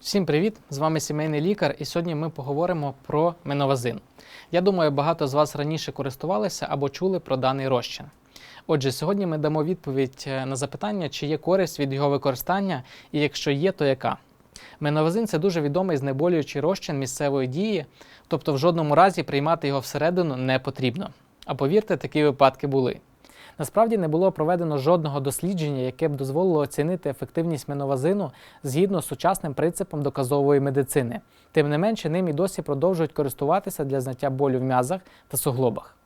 Всім привіт! З вами сімейний лікар, і сьогодні ми поговоримо про меновазин. Я думаю, багато з вас раніше користувалися або чули про даний розчин. Отже, сьогодні ми дамо відповідь е, на запитання, чи є користь від його використання, і якщо є, то яка. Меновазин це дуже відомий знеболюючий розчин місцевої дії, тобто в жодному разі приймати його всередину не потрібно. А повірте, такі випадки були. Насправді не було проведено жодного дослідження, яке б дозволило оцінити ефективність меновазину згідно з сучасним принципом доказової медицини. Тим не менше, ним і досі продовжують користуватися для зняття болю в м'язах та суглобах.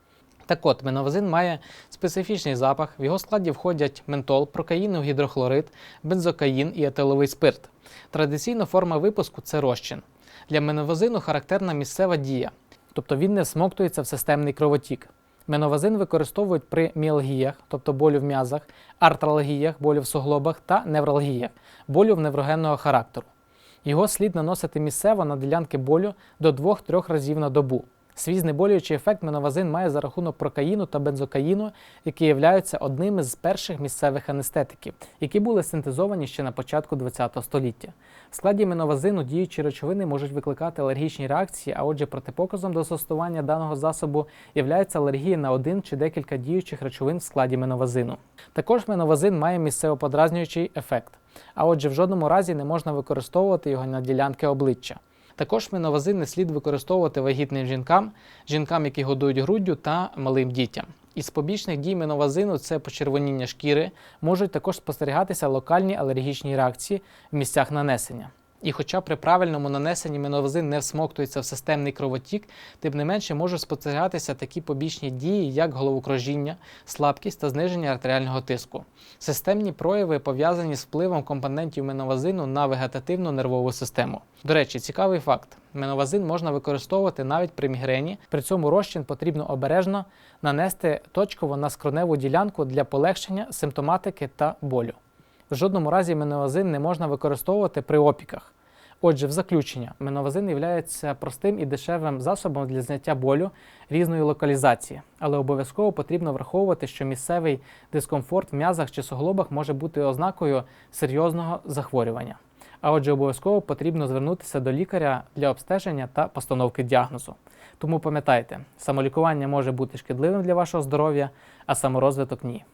Так от, меновазин має специфічний запах. В його складі входять ментол, прокаїнов гідрохлорид, бензокаїн і етиловий спирт. Традиційна форма випуску це розчин. Для меновазину характерна місцева дія, тобто він не всмоктується в системний кровотік. Меновазин використовують при міалгіях, тобто болю в м'язах, артралгіях, болю в суглобах та невралгіях, болю в неврогенного характеру. Його слід наносити місцево на ділянки болю до 2-3 разів на добу. Свій знеболюючий ефект меновазин має за рахунок прокаїну та бензокаїну, які являються одними з перших місцевих анестетиків, які були синтезовані ще на початку ХХ століття. В складі меновазину діючі речовини можуть викликати алергічні реакції, а отже, протипоказом до застосування даного засобу являється алергія на один чи декілька діючих речовин в складі меновазину. Також меновазин має місцево-подразнюючий ефект, а отже, в жодному разі не можна використовувати його на ділянки обличчя. Також меновазин не слід використовувати вагітним жінкам, жінкам, які годують груддю та малим дітям. Із побічних дій меновазину це почервоніння шкіри, можуть також спостерігатися локальні алергічні реакції в місцях нанесення. І хоча при правильному нанесенні меновазин не всмоктується в системний кровотік, тим не менше можуть спостерігатися такі побічні дії, як головокружіння, слабкість та зниження артеріального тиску. Системні прояви пов'язані з впливом компонентів меновазину на вегетативну нервову систему. До речі, цікавий факт: меновазин можна використовувати навіть при мігрені. При цьому розчин потрібно обережно нанести точково на скроневу ділянку для полегшення симптоматики та болю. В жодному разі меновазин не можна використовувати при опіках. Отже, в заключення, меновазин є простим і дешевим засобом для зняття болю різної локалізації, але обов'язково потрібно враховувати, що місцевий дискомфорт в м'язах чи суглобах може бути ознакою серйозного захворювання. А отже, обов'язково потрібно звернутися до лікаря для обстеження та постановки діагнозу. Тому пам'ятайте, самолікування може бути шкідливим для вашого здоров'я, а саморозвиток ні.